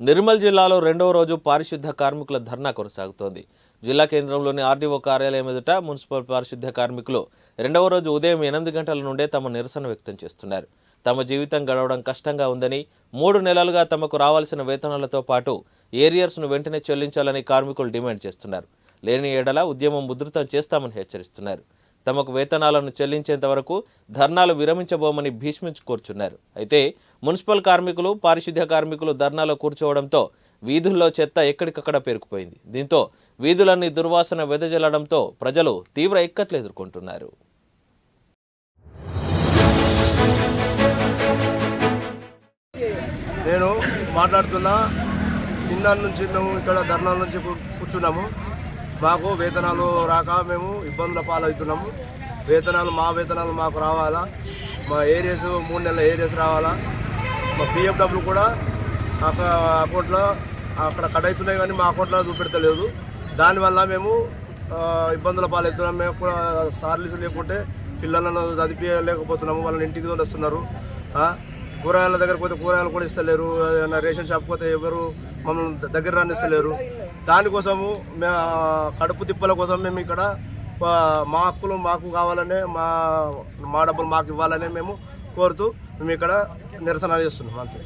నిర్మల్ జిల్లాలో రెండవ రోజు పారిశుద్ధ కార్మికుల ధర్నా కొనసాగుతోంది. జిల్లా కేంద్రంలోని ఆర్డీఓ కార్యాలయం ఎదుట మున్సిపల్ పారిశుద్ధ కార్మికులు రెండవ రోజు ఉదయం ఎనిమిది గంటల నుండే తమ నిరసన వ్యక్తం చేస్తున్నారు. తమ జీవితం గడవడం కష్టంగా ఉందని మూడు నెలలుగా తమకు రావాల్సిన వేతనాలతో పాటు ఏరియర్స్ను వెంటనే చెల్లించాలని కార్మికులు డిమాండ్ చేస్తున్నారు. లేని ఏడల ఉద్యమం ఉధృతం చేస్తామని హెచ్చరిస్తున్నారు. తమకు వేతనాలను చెల్లించేంత వరకు ధర్నాలు విరమించబోమని భీష్మించు కూర్చున్నారు. అయితే మున్సిపల్ కార్మికులు పారిశుద్ధ్య కార్మికులు ధర్నాలో కూర్చోవడంతో వీధుల్లో చెత్త ఎక్కడికక్కడ పేరుకుపోయింది. దీంతో వీధులన్నీ దుర్వాసన వెదజల్లడంతో ప్రజలు తీవ్ర ఇక్కట్లు ఎదుర్కొంటున్నారు. నేను మాట్లాడుతున్నా నిన్న నుంచి మేము ఇక్కడ ధర్నాల నుంచి కూర్చున్నాము. మాకు వేతనాలు రాక మేము ఇబ్బందుల పాలవుతున్నాము. వేతనాలు మా వేతనాలు మాకు రావాలా? మా ఏరియాస్ మూడు నెలల ఏరియాస్ రావాలా? మా పిఎఫ్డబ్ల్యూ కూడా అక్కడ అకౌంట్లో అక్కడ కట్ అవుతున్నాయి కానీ మా అకౌంట్లో చూపెడతలేదు. దానివల్ల మేము ఇబ్బందుల పాలవుతున్నాం. మేము కూడా సార్లీస్ లేకుంటే పిల్లలను చదివించలేకపోతున్నాము. వాళ్ళని ఇంటికి వస్తున్నారు కూరగాయల దగ్గర పోతే కూరగాయలు కూడా ఇస్తలేరు. ఏదైనా రేషన్ షాప్ పోతే ఎవరు మమ్మల్ని దగ్గర రానిస్తలేరు. దానికోసము మా కడుపు తిప్పల కోసం మేము ఇక్కడ మా హక్కులు మాకు కావాలనే మా మా డబ్బులు మాకు ఇవ్వాలనే మేము కోరుతూ మేము ఇక్కడ నిరసన చేస్తున్నాం అంతే.